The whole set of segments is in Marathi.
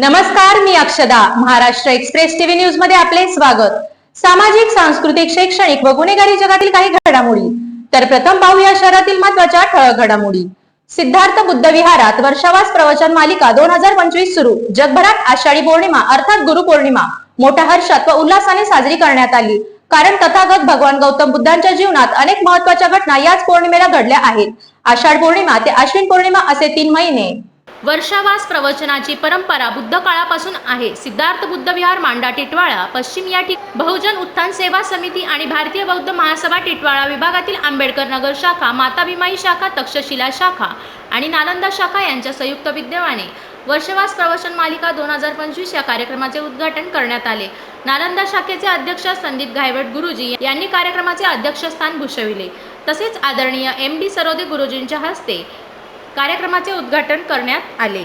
नमस्कार मी अक्षदा. महाराष्ट्र एक्सप्रेस टीव्ही न्यूजमध्ये आपले स्वागत. सामाजिक सांस्कृतिक शैक्षणिक व गुन्हेगारी जगातील काही घडामोडी. तर प्रथम पाहूया शहरातील महत्त्वाच्या ठळक घडामोडी. सिद्धार्थ बुद्ध विहारात वर्षावास प्रवचन मालिका दोन हजार पंचवीस सुरू. जगभरात आषाढी पौर्णिमा अर्थात गुरुपौर्णिमा मोठ्या हर्षात व उल्हासाने साजरी करण्यात आली. कारण तथागत भगवान गौतम बुद्धांच्या जीवनात अनेक महत्त्वाच्या घटना याच पौर्णिमेला घडल्या आहेत. आषाढ पौर्णिमा ते अश्विन पौर्णिमा असे तीन महिने. वर्षावास प्रवचनाची परंपरा बुद्ध काळापासून आहे. सिद्धार्थ बुद्ध विहार मांडा टिटवाळा पश्चिम या ठिकाणी बहुजन उत्थान सेवा समिती आणि भारतीय बौद्ध महासभा टिटवाळा विभागातील आंबेडकर नगर शाखा माता भीमाई शाखा तक्षशिला शाखा आणि नालंदा शाखा यांच्या संयुक्त विद्यमाने वर्षवास प्रवचन मालिका दोन हजार पंचवीस या कार्यक्रमाचे उद्घाटन करण्यात आले. नालंदा शाखेचे अध्यक्ष संदीप घायवट गुरुजी यांनी कार्यक्रमाचे अध्यक्षस्थान भूषविले. तसेच आदरणीय एम डी सरोदे गुरुजींच्या हस्ते कार्यक्रमाचे उद्घाटन करण्यात आले.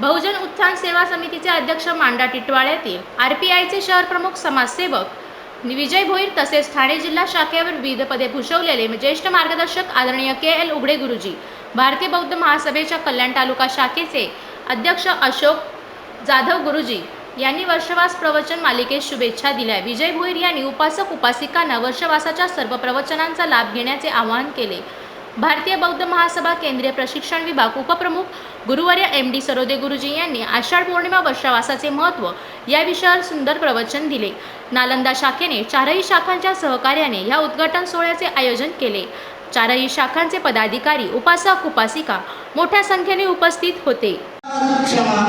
बहुजन उत्थान सेवा समितीचे अध्यक्ष मांडा टिटवाळ्यातील आर पी आयचे शहर प्रमुख समाजसेवक विजय भोईर तसेच ठाणे जिल्हा शाखेवर विविध पदे भूषवलेले ज्येष्ठ मार्गदर्शक आदरणीय के एल उघडे गुरुजी भारतीय बौद्ध महासभेच्या कल्याण तालुका शाखेचे अध्यक्ष अशोक जाधव गुरुजी यांनी वर्षवास प्रवचन मालिकेत शुभेच्छा दिल्या. विजय भोईर यांनी उपासक उपासिकांना वर्षवासाच्या सर्व प्रवचनांचा लाभ घेण्याचे आवाहन केले. भारतीय बौद्ध महासभा केंद्रीय प्रशिक्षण विभाग उपप्रमुख गुरुवर्य एम डी सरोदे गुरुजी यांनी आषाढ पौर्णिमा वर्षावासाचे महत्त्व या विषयावर सुंदर प्रवचन दिले. नालंदा शाखेने चारही शाखांच्या सहकार्याने या उद्घाटन सोहळ्याचे आयोजन केले. चारही शाखांचे पदाधिकारी उपासक उपासिका मोठ्या संख्येने उपस्थित होते. क्षमा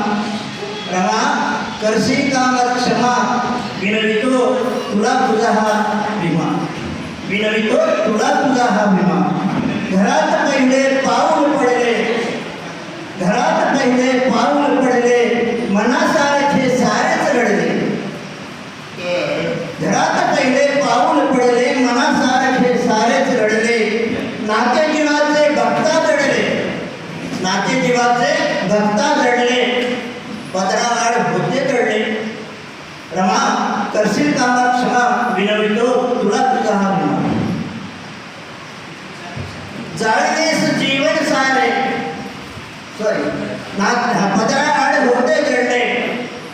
करशील कामा क्षमा विनवितो तुला तुझा हा विमा जाळलेस जीवन सारे. सॉरी ना आड होते चढले.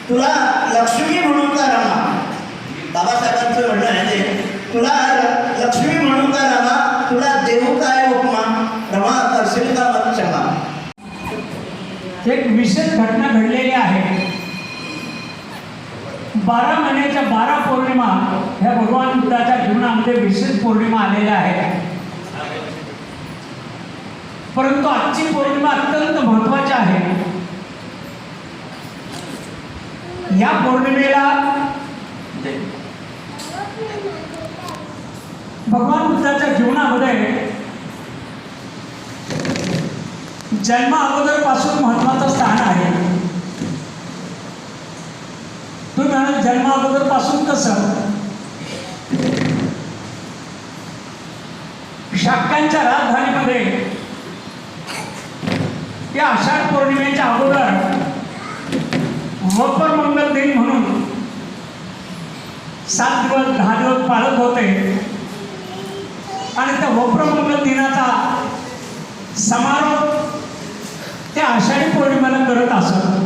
तुला लक्ष्मी म्हणून का रमा? बाबासाहेबांचं म्हणणं आहे ते. तुला लक्ष्मी म्हणून का रमा? तुला देऊ काय उपमा? रमा करशील का क्षमा एक विशेष घटना घडलेली आहे. बारा महिन्याच्या बारा पौर्णिमा ह्या भगवान बुद्धाच्या जीवनामध्ये विशेष पौर्णिमा आलेल्या आहेत. परंतु आजची पौर्णिमा अत्यंत महत्वाची आहे. या पौर्णिमेला भगवान बुद्धाच्या जीवनामध्ये जन्मा अगोदरपासून महत्वाचं स्थान आहे. तुम्ही जन्मा अगोदरपासून कसं? शाक्यांच्या राजधानीमध्ये या आषाढ पौर्णिमेच्या अगोदर मकर मंगल दिन म्हणून सात दिवस दहा दिवस पाळत होते. आणि त्या वप्रमंगल दिनाचा समारोप त्या आषाढी पौर्णिमेला करत असत.